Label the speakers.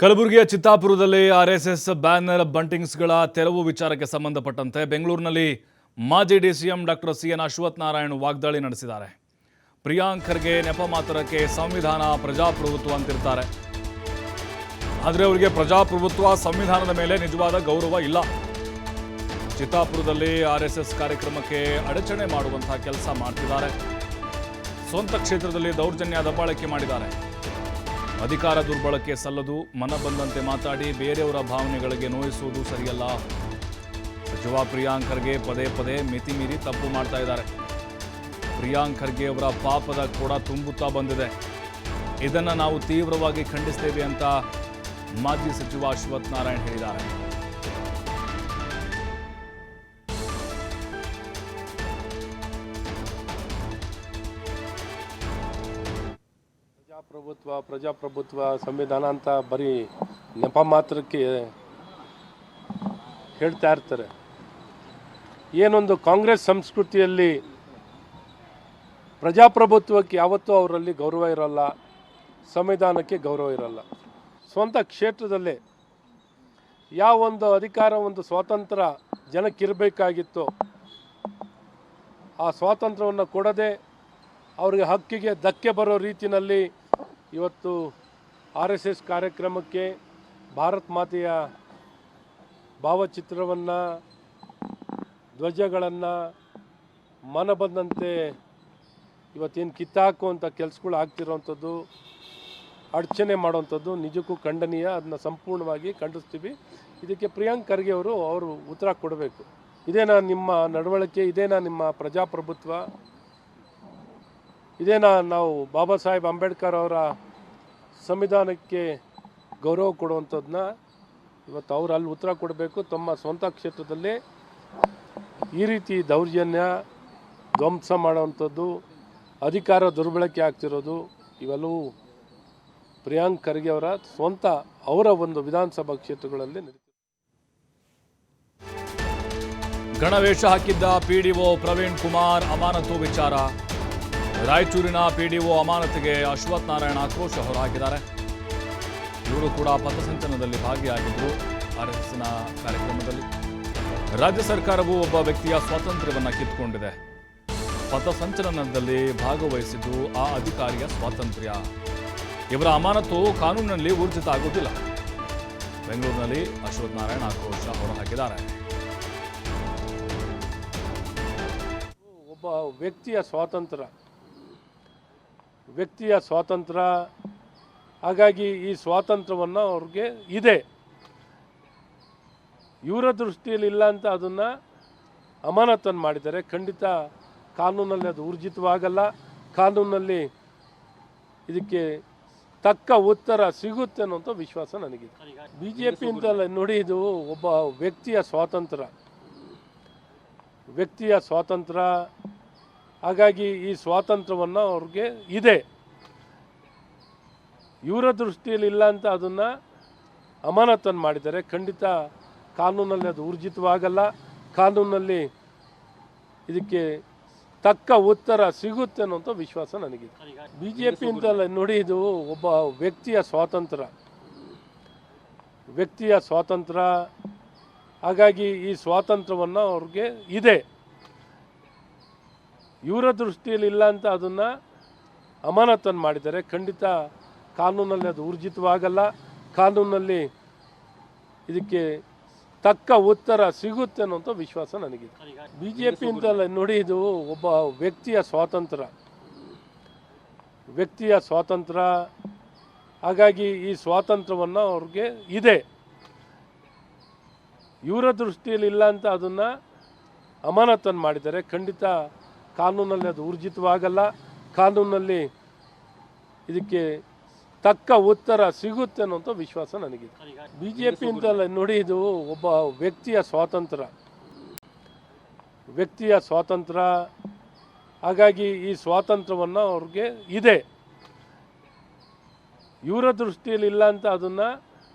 Speaker 1: ಕಲಬುರಗಿಯ ಚಿತ್ತಾಪುರದಲ್ಲಿ RSS banner ಬಂಟಿಂಗ್ಸ್ಗಳ ತೆರವು ವಿಚಾರಕ್ಕೆ ಸಂಬಂಧಪಟ್ಟಂತೆ ಬೆಂಗಳೂರಿನಲ್ಲಿ ಮಾಜಿ D DCM doctor C N Ashwath Narayan ವಾಗ್ದಾಳಿ ನಡೆಸಿದ್ದಾರೆ. ಪ್ರಿಯಾಂಕ್ ಖರ್ಗೆ ನೆಪ ಮಾತ್ರಕ್ಕೆ ಸಂವಿಧಾನ ಪ್ರಜಾಪ್ರಭುತ್ವ ಅಂತಿರ್ತಾರೆ. ಆದರೆ ಅವರಿಗೆ ಪ್ರಜಾಪ್ರಭುತ್ವ ಸಂವಿಧಾನದ ಮೇಲೆ ನಿಜವಾದ ಗೌರವ ಇಲ್ಲ. ಚಿತ್ತಾಪುರದಲ್ಲಿ ಆರ್ಎಸ್ಎಸ್ ಕಾರ್ಯಕ್ರಮಕ್ಕೆ ಅಡಚಣೆ ಮಾಡುವಂತಹ ಕೆಲಸ ಮಾಡ್ತಿದ್ದಾರೆ. ಸ್ವಂತ ಕ್ಷೇತ್ರದಲ್ಲಿ ದೌರ್ಜನ್ಯ ದಬ್ಬಾಳಿಕೆ ಮಾಡಿದ್ದಾರೆ. ಅಧಿಕಾರ ದುರ್ಬಳಕೆ ಸಲ್ಲದು ಮನ ಬಂದಂತೆ ಮಾತಾಡಿ, ಬೇರೆಯವರ ಭಾವನೆಗಳಿಗೆ ನೋಯಿಸುವುದು ಸರಿಯಲ್ಲ. ಸಚಿವ ಪ್ರಿಯಾಂಕ್ ಖರ್ಗೆ ಪದೇ ಪದೇ ಮಿತಿ ಮೀರಿ ತಪ್ಪು ಮಾಡ್ತಾ ಇದ್ದಾರೆ. ಪ್ರಿಯಾಂಕ್ ಖರ್ಗೆ ಅವರ ಪಾಪದ ಕೂಡ ತುಂಬುತ್ತಾ ಬಂದಿದೆ. ಇದನ್ನು ನಾವು ತೀವ್ರವಾಗಿ ಖಂಡಿಸ್ತೇವೆ ಅಂತ ಮಾಜಿ ಸಚಿವ ಅಶ್ವಥ್ ನಾರಾಯಣ್ ಹೇಳಿದ್ದಾರೆ.
Speaker 2: ಪ್ರಜಾಪ್ರಭುತ್ವ ಪ್ರಜಾಪ್ರಭುತ್ವ ಸಂವಿಧಾನ ಅಂತ ಬರೀ ನೆಪ ಮಾತ್ರಕ್ಕೆ ಹೇಳ್ತಾ ಇರ್ತಾರೆ. ಏನೊಂದು ಕಾಂಗ್ರೆಸ್ ಸಂಸ್ಕೃತಿಯಲ್ಲಿ ಪ್ರಜಾಪ್ರಭುತ್ವಕ್ಕೆ ಯಾವತ್ತೂ ಅವರಲ್ಲಿ ಗೌರವ ಇರಲ್ಲ, ಸಂವಿಧಾನಕ್ಕೆ ಗೌರವ ಇರಲ್ಲ. ಸ್ವಂತ ಕ್ಷೇತ್ರದಲ್ಲೇ ಯಾವ ಒಂದು ಅಧಿಕಾರ, ಒಂದು ಸ್ವಾತಂತ್ರ್ಯ ಜನಕ್ಕಿರಬೇಕಾಗಿತ್ತು ಆ ಸ್ವಾತಂತ್ರ್ಯವನ್ನು ಕೊಡದೆ ಅವರಿಗೆ ಹಕ್ಕಿಗೆ ಧಕ್ಕೆ ಬರೋ ರೀತಿಯಲ್ಲಿ ಇವತ್ತು ಆರ್ ಎಸ್ ಎಸ್ ಕಾರ್ಯಕ್ರಮಕ್ಕೆ ಭಾರತ್ ಮಾತೆಯ ಭಾವಚಿತ್ರವನ್ನು, ಧ್ವಜಗಳನ್ನು ಮನ ಬಂದಂತೆ ಇವತ್ತೇನು ಕಿತ್ತಾಕುವಂಥ ಕೆಲಸಗಳು ಆಗ್ತಿರೋವಂಥದ್ದು ಅಡಚಣೆ ಮಾಡುವಂಥದ್ದು ನಿಜಕ್ಕೂ ಖಂಡನೀಯ ಅದನ್ನ ಸಂಪೂರ್ಣವಾಗಿ ಖಂಡಿಸ್ತೀವಿ. ಇದಕ್ಕೆ ಪ್ರಿಯಾಂಕ್ ಖರ್ಗೆ ಅವರು ಅವರು ಉತ್ತರ ಕೊಡಬೇಕು. ಇದೇನಾ ನಿಮ್ಮ ನಡವಳಿಕೆ, ಇದೇನಾ ನಿಮ್ಮ ಪ್ರಜಾಪ್ರಭುತ್ವ? ಇದೇನಾ ನಾವು ಬಾಬಾ ಸಾಹೇಬ್ ಅಂಬೇಡ್ಕರ್ ಅವರ ಸಂವಿಧಾನಕ್ಕೆ ಗೌರವ ಕೊಡುವಂಥದ್ದನ್ನ ಇವತ್ತು ಅವ್ರು ಅಲ್ಲಿ ಉತ್ತರ ಕೊಡಬೇಕು. ತಮ್ಮ ಸ್ವಂತ ಕ್ಷೇತ್ರದಲ್ಲಿ ಈ ರೀತಿ ದೌರ್ಜನ್ಯ, ಧ್ವಂಸ ಮಾಡುವಂಥದ್ದು, ಅಧಿಕಾರ ದುರ್ಬಳಕೆ ಆಗ್ತಿರೋದು, ಇವೆಲ್ಲವೂ ಪ್ರಿಯಾಂಕ್ ಖರ್ಗೆ ಅವರ ಸ್ವಂತ ಅವರ ಒಂದು ವಿಧಾನಸಭಾ ಕ್ಷೇತ್ರಗಳಲ್ಲಿ
Speaker 1: ಗಣವೇಷ ಹಾಕಿದ್ದ ಪಿಡಿಒ ಪ್ರವೀಣ್ ಕುಮಾರ್ ಅಮಾನತು ವಿಚಾರ. ರಾಯಚೂರಿನ ಪಿಡಿಒ ಅಮಾನತಿಗೆ ಅಶ್ವಥ್ ನಾರಾಯಣ ಆಕ್ರೋಶ ಹೊರಹಾಕಿದ್ದಾರೆ. ಇವರು ಕೂಡ ಪಥಸಂಚಲನದಲ್ಲಿ ಭಾಗಿಯಾಗಿದ್ದರು ಆರ್ಎಸ್ಎಸ್ನ ಕಾರ್ಯಕ್ರಮದಲ್ಲಿ. ರಾಜ್ಯ ಸರ್ಕಾರವು ಒಬ್ಬ ವ್ಯಕ್ತಿಯ ಸ್ವಾತಂತ್ರ್ಯವನ್ನು ಕಿತ್ಕೊಂಡಿದೆ ಪಥಸಂಚಲನದಲ್ಲಿ ಭಾಗವಹಿಸಿದ್ದು ಆ ಅಧಿಕಾರಿಯ ಸ್ವಾತಂತ್ರ್ಯ. ಇವರ ಅಮಾನತು ಕಾನೂನಿನಲ್ಲಿ ಊರ್ಜಿತ ಆಗುವುದಿಲ್ಲ. ಬೆಂಗಳೂರಿನಲ್ಲಿ ಅಶ್ವಥ್ ನಾರಾಯಣ ಆಕ್ರೋಶ ಹೊರಹಾಕಿದ್ದಾರೆ.
Speaker 2: ಒಬ್ಬ ವ್ಯಕ್ತಿಯ ಸ್ವಾತಂತ್ರ್ಯ. ವ್ಯಕ್ತಿಯ ಸ್ವಾತಂತ್ರ್ಯ ಹಾಗಾಗಿ ಈ ಸ್ವಾತಂತ್ರ್ಯವನ್ನು ಅವ್ರಿಗೆ ಇದೆ. ಇವರ ದೃಷ್ಟಿಯಲ್ಲಿ ಇಲ್ಲ ಅಂತ ಅದನ್ನು ಅಮಾನತನ್ನು ಮಾಡಿದ್ದಾರೆ. ಖಂಡಿತ ಕಾನೂನಲ್ಲಿ ಅದು ಊರ್ಜಿತವಾಗಲ್ಲ. ಕಾನೂನಲ್ಲಿ ಇದಕ್ಕೆ ತಕ್ಕ ಉತ್ತರ ಸಿಗುತ್ತೆ ಅನ್ನೋಂಥ ವಿಶ್ವಾಸ ನನಗಿದೆ. ಬಿ ಜೆ ಪಿ ಅಂತಲ್ಲ ನೋಡಿ ಇದು ಒಬ್ಬ ವ್ಯಕ್ತಿಯ ಸ್ವಾತಂತ್ರ್ಯ. ವ್ಯಕ್ತಿಯ ಸ್ವಾತಂತ್ರ್ಯ ಹಾಗಾಗಿ ಈ ಸ್ವಾತಂತ್ರ್ಯವನ್ನು ಅವ್ರಿಗೆ ಇದೆ. ಇವರ ದೃಷ್ಟಿಯಲ್ಲಿ ಇಲ್ಲ ಅಂತ ಅದನ್ನು ಅಮಾನತನ್ನು ಮಾಡಿದ್ದಾರೆ. ಖಂಡಿತ ಕಾನೂನಲ್ಲಿ ಅದು ಊರ್ಜಿತವಾಗಲ್ಲ. ಕಾನೂನಲ್ಲಿ ಇದಕ್ಕೆ ತಕ್ಕ ಉತ್ತರ ಸಿಗುತ್ತೆ ಅನ್ನೋಂಥ ವಿಶ್ವಾಸ ನನಗಿದೆ. ಬಿ ಜೆ ಪಿ ಅಂತಲ್ಲ ನೋಡಿ ಇದು ಒಬ್ಬ ವ್ಯಕ್ತಿಯ ಸ್ವಾತಂತ್ರ್ಯ ವ್ಯಕ್ತಿಯ ಸ್ವಾತಂತ್ರ್ಯ ಹಾಗಾಗಿ ಈ ಸ್ವಾತಂತ್ರ್ಯವನ್ನು ಅವ್ರಿಗೆ ಇದೆ. ಇವರ ದೃಷ್ಟಿಯಲ್ಲಿ ಇಲ್ಲ ಅಂತ ಅದನ್ನು ಅಮಾನತನ್ನು ಮಾಡಿದ್ದಾರೆ. ಖಂಡಿತ ಕಾನೂನಲ್ಲಿ ಅದು ಊರ್ಜಿತವಾಗಲ್ಲ. ಕಾನೂನಲ್ಲಿ ಇದಕ್ಕೆ ತಕ್ಕ ಉತ್ತರ ಸಿಗುತ್ತೆ ಅನ್ನೋಂಥ ವಿಶ್ವಾಸ ನನಗಿದೆ. ಬಿ ಜೆ ಪಿ ಅಂತಲ್ಲ ನೋಡಿ ಇದು ಒಬ್ಬ ವ್ಯಕ್ತಿಯ ಸ್ವಾತಂತ್ರ್ಯ ವ್ಯಕ್ತಿಯ ಸ್ವಾತಂತ್ರ್ಯ ಹಾಗಾಗಿ ಈ ಸ್ವಾತಂತ್ರ್ಯವನ್ನು ಅವ್ರಿಗೆ ಇದೆ. ಇವರ ದೃಷ್ಟಿಯಲ್ಲಿ ಇಲ್ಲ ಅಂತ ಅದನ್ನು ಅಮಾನತನ್ನು ಮಾಡಿದ್ದಾರೆ. ಖಂಡಿತ ಕಾನೂನಲ್ಲಿ ಅದು ಊರ್ಜಿತವಾಗಲ್ಲ. ಕಾನೂನಲ್ಲಿ ಇದಕ್ಕೆ ತಕ್ಕ ಉತ್ತರ ಸಿಗುತ್ತೆ ಅನ್ನೋಂಥ ವಿಶ್ವಾಸ ನನಗಿದೆ. ಬಿ ಜೆ ಪಿ ಅಂತಲ್ಲ, ನೋಡಿ ಇದು ಒಬ್ಬ ವ್ಯಕ್ತಿಯ ಸ್ವಾತಂತ್ರ್ಯ. ವ್ಯಕ್ತಿಯ ಸ್ವಾತಂತ್ರ್ಯ. ಹಾಗಾಗಿ ಈ ಸ್ವಾತಂತ್ರ್ಯವನ್ನು ಅವ್ರಿಗೆ ಇದೆ. ಇವರ ದೃಷ್ಟಿಯಲ್ಲಿ ಇಲ್ಲ ಅಂತ ಅದನ್ನು